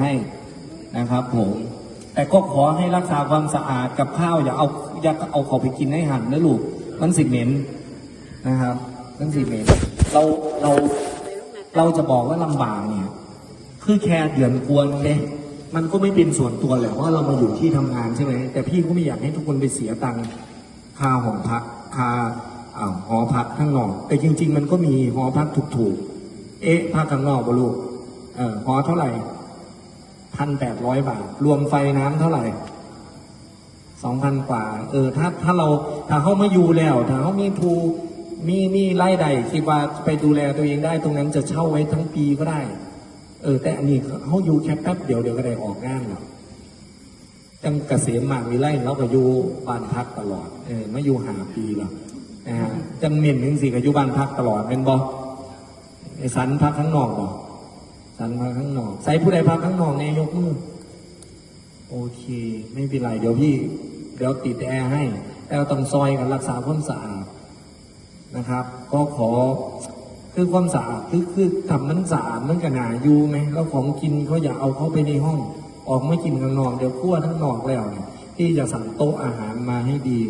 ให้นะครับผมแต่ก็ขอให้รักษาความสะอาดกับข้าวอย่าเอาอย่าเอาเขาไปกินให้หันนะลูกมันสิเหม็นนะครับมันสิเหม็นเราเราเราจะบอกว่าลำบากเนี่ยคือแค่เดือนกวนเลยมันก็ไม่เป็นส่วนตัวแหละว่าเรามาอยู่ที่ทำงานใช่ไหมแต่พี่ก็ไม่อยากให้ทุกคนไปเสียตังค์ค่าหอพักค่าอ่าหอพักข้างนอก แต่จริง ๆ มันก็มีหอพักถูกๆเอ๊ะพักข้างนอกบ่ลูกเออหอเท่าไหร่ พันแปดร้อยบาท รวมไฟน้ำเท่าไหร่สองพันกว่า เออ ถ้าถ้าเราถ้าเขามาอยู่แล้ว ถ้าเขามีภูมีมีไร่ใดคิดว่าไปดูแลตัวเองได้ตรงนั้นจะเช่าไว้ทั้งปีก็ได้ เออ แต่อันนี้เขาอยู่แค่แป๊บเดียวเดี๋ยวก็ได้ออกงานแล้วจังเกษมมากวิไลเราก็อยู่บ้านพักตลอด เออมาอยู่หาปีแล้วนะฮะจังเมียนถึงสี่ก็อยู่บ้านพักตลอดเป็นบอไอ้สันพักข้างนอกบอ สันพักข้างนอก ใส่ผู้ใดพักข้างนอกเนี่ยยกมือ โอเค ไม่เป็นไร เดี๋ยวพี่ เดี๋ยวติดแอร์ให้แต่เราต้องซอยกันรักษาความสะอาดนะครับ ก็ขอคือความสะอาดคือคือทำมันสะอาดมันก็หนาอยู่ไหมแล้วของกินเขาอย่าเอาเข้าไปในห้อง ออกไม่กินข้างนอกเดี๋ยวขั้วทั้งนอกแล้วเนี่ยที่จะสั่งโต๊ะอาหารมาให้ดี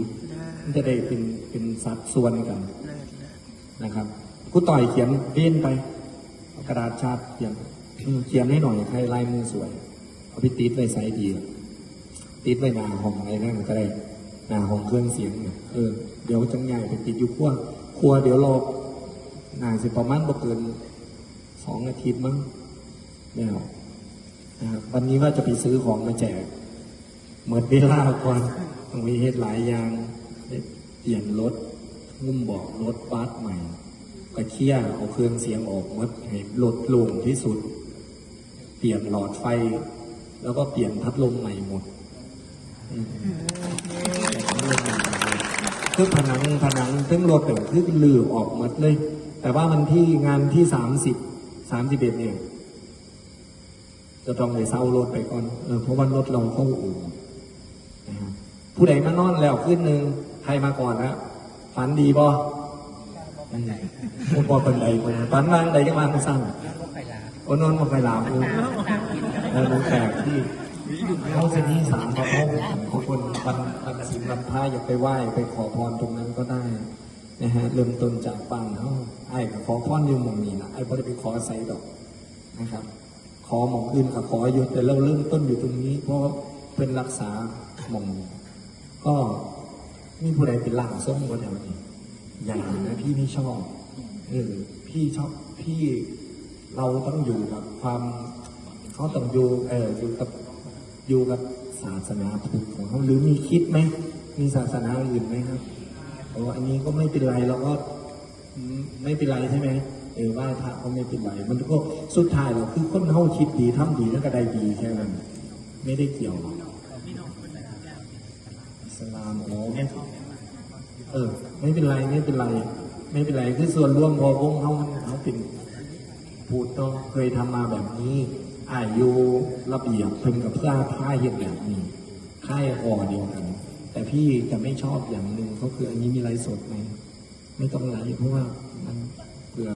มันจะได้เป็นเป็นสัดส่วนกันนะครับกูต่อยเขียนเล่นไปเอากระดาษชาติเขียน เขียนให้หน่อยใครลายมือสวยเอาไปติดไว้ใส่ดีอะติดไว้หน้าห้องอะไรนั่นก็ได้หน้าห้องเครื่องเสียงเนี่ยเออเดี๋ยวจังใหญ่ไปติดอยู่ขั้วครัวเดี๋ยวรอน่าสิประมาณบ่เกินสองอาทิตย์มั้งเนี่ยวันนี้ว่าจะไปซื้อของมาแจกเหมือนเวลาก่อนต้องมีเหตุหลายอย่างเปลี่ยนรถงุ่มเบอกรถบัสใหม่กระเคี่ยเอาเครื่องเสียงออกมดให้ลดลงที่สุด เปลี่ยนหลอดไฟ แล้วก็เปลี่ยนพัดลมใหม่หมดคือผนังผนังซึ่งรถเนี่ยคือลือออกหมดเลย แต่ว่ามันที่งานที่สามสิบสามสิบเอ็ดเนี่ย จะต้องไปเศร้ารถไปก่อนเออเพราะว่ารถเราเข้าอู่ผู้ใดมานอนแล้วขึ้นหนึ่งใครมาก่อนนะฝันดีบ่นั่นไงผมบอกเป็นใดคนฝันวางใดจะมาไม่สร้าง โอนอนมาไปลามอูเออมันแปลกที่เข้าเส้นที่สามพระองค์ทุกคนวันวันศีลวันพระอยากไปไหว้ไปขอพรตรงนั้นก็ได้นะฮะเริ่มต้นจากปังเขาไอ้ขอพรอยู่หมองนี้นะไอ้พอได้ไปขอใส่ดอกนะครับ ขอหม่องอื่นกับขออยู่แต่เราเริ่มต้นอยู่ตรงนี้ เพราะเป็นรักษาหม่องก็มีผู้ใดเป็นหลังส้มก็แถวนี้อย่างนะพี่ไม่ชอบเออพี่ชอบพี่ เราต้องอยู่กับความเขาต้องอยู่เอออยู่กับอยู่กับศาสนาพุทธของเขาหรือมีคิดไหมมีศาสนาอื่นไหมครับโอ้อันนี้ก็ไม่เป็นไรเราก็ไม่เป็นไรใช่ไหมเออไหว้พระก็ไม่เป็นไรมันก็สุดท้ายเราคือคนเฮาคิดดีทำดีแล้วก็ได้ดีแค่นั้นไม่ได้เกี่ยวอิสลามโอ้ไม่เออ ไม่เป็นไรไม่เป็นไร ไม่เป็นไรคือส่วนร่วมพอวงเขาเขาเป็น พูดต้องเคยทำมาแบบนี้อายุระเบียบเพิ่งกับผ้าผ้าเห็นแบบนี้ค่ายออเดียวกัน แต่พี่จะไม่ชอบอย่างหนึ่งก็คืออันนี้มีไรสดไหมไม่ต้องไลฟ์เพราะว่ามัน